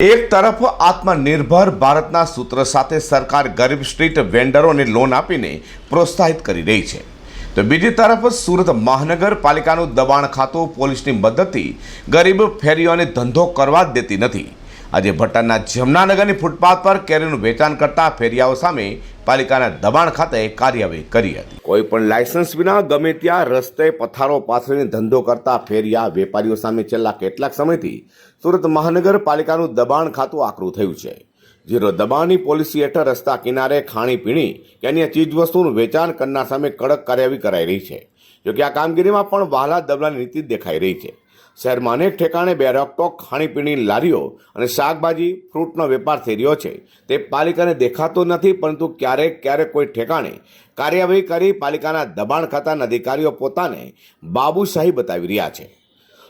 એક તરફ આત્મનિર્ભર ભારતના સૂત્ર સાથે સરકાર ગરીબ સ્ટ્રીટ વેન્ડરોને લોન આપીને પ્રોત્સાહિત કરી રહી છે. તો બીજી તરફ સુરત મહાનગરપાલિકાનું દબાણ ખાતું પોલીસની મદદથી ગરીબ ફેરીઓને ધંધો કરવા દેતી નથી. આજે ભટ્ટાના જમનાનગરની ફૂટપાથ પર કેરીનું વેચાણ કરતા ફેરિયાઓ સામે પાલિકાના દબાણ ખાતે કાર્યવાહી કરી હતી. કોઈ પણ લાયસન્સ વિના ગમે ત્યાં રસ્તે પથારો પાથરીને ધંધો કરતા ફેરિયા વેપારીઓ સામે છેલ્લા કેટલાક સમયથી સુરત મહાનગરપાલિકાનું દબાણ ખાતું આકરું થયું છે. જેનો દબાણની પોલિસી હેઠળ રસ્તા કિનારે ખાણીપીણી કે અન્ય ચીજવસ્તુનું વેચાણ કરનાર સામે કડક કાર્યવાહી કરાઈ રહી છે. જોકે આ કામગીરીમાં પણ વહાલા દબલાની નીતિ દેખાઈ રહી છે. શહેરમાં અનેક ઠેકાણે બે રોકટોક ખાણીપીણીની લારીઓ અને શાકભાજી, ફ્રૂટનો વેપાર થઈ રહ્યો છે. તે પાલિકાને દેખાતો નથી, પરંતુ ક્યારેક ક્યારેક કોઈ ઠેકાણે કાર્યવાહી કરી પાલિકાના દબાણ ખાતાના અધિકારીઓ પોતાને બાબુશાહી બતાવી રહ્યા છે.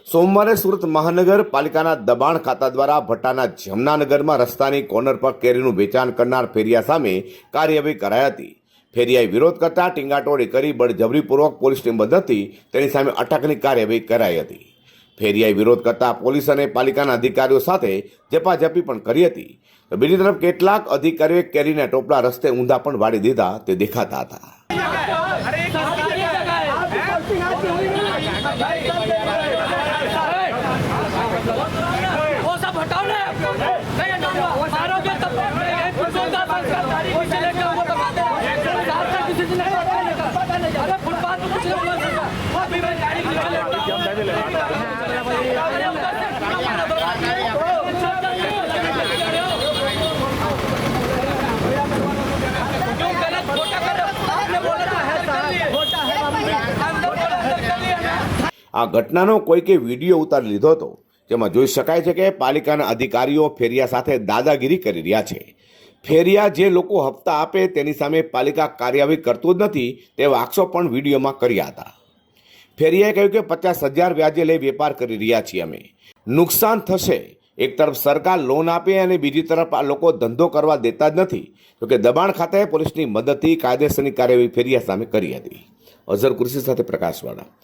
સોમવારે સુરત મહાનગરપાલિકાના દબાણ ખાતા દ્વારા ભટ્ટાના જમનાનગરમાં રસ્તાની કોર્નર પર કેરીનું વેચાણ કરનાર ફેરિયા સામે કાર્યવાહી કરાઈ હતી. ફેરિયાએ વિરોધ કરતા ટીંગાટોળી કરી બળજબરીપૂર્વક પોલીસની મદદથી તેની સામે અટકની કાર્યવાહી કરાઈ હતી. ફેરિયાએ વિરોધ કરતા પોલીસ અને પાલિકાના અધિકારીઓ સાથે ઝપાઝપી પણ કરી હતી. તો બીજી તરફ કેટલાક અધિકારીઓએ કેરીના ટોપલા રસ્તે ઊંધા પણ વાળી દીધા, તે દેખાતા હતા. ફૂટપાથ આ ઘટનાનો કોઈકે વીડિયો ઉતારી લીધો હતો, જેમાં જોઈ શકાય છે કે પાલિકાના અધિકારીઓ ફેરિયા સાથે દાદાગીરી કરી રહ્યા છે. ફેરિયા જે લોકો હપ્તા આપે તેની સામે પાલિકા કાર્યવાહી કરતું જ નથી તેવા આક્ષેપ પણ વિડીયોમાં કર્યા હતા. ફેરિયાએ કહ્યું કે પચાસ હજાર વ્યાજે લઈ વેપાર કરી રહ્યા છીએ અમે. નુકસાન થશે. એક તરફ સરકાર લોન આપે અને બીજી તરફ આ લોકો ધંધો કરવા દેતા જ નથી. જોકે દબાણ ખાતાએ પોલીસની મદદથી કાયદેસરની કાર્યવાહી ફેરિયા સામે કરી હતી. અઝર કૃષિ સાથે પ્રકાશવાળા.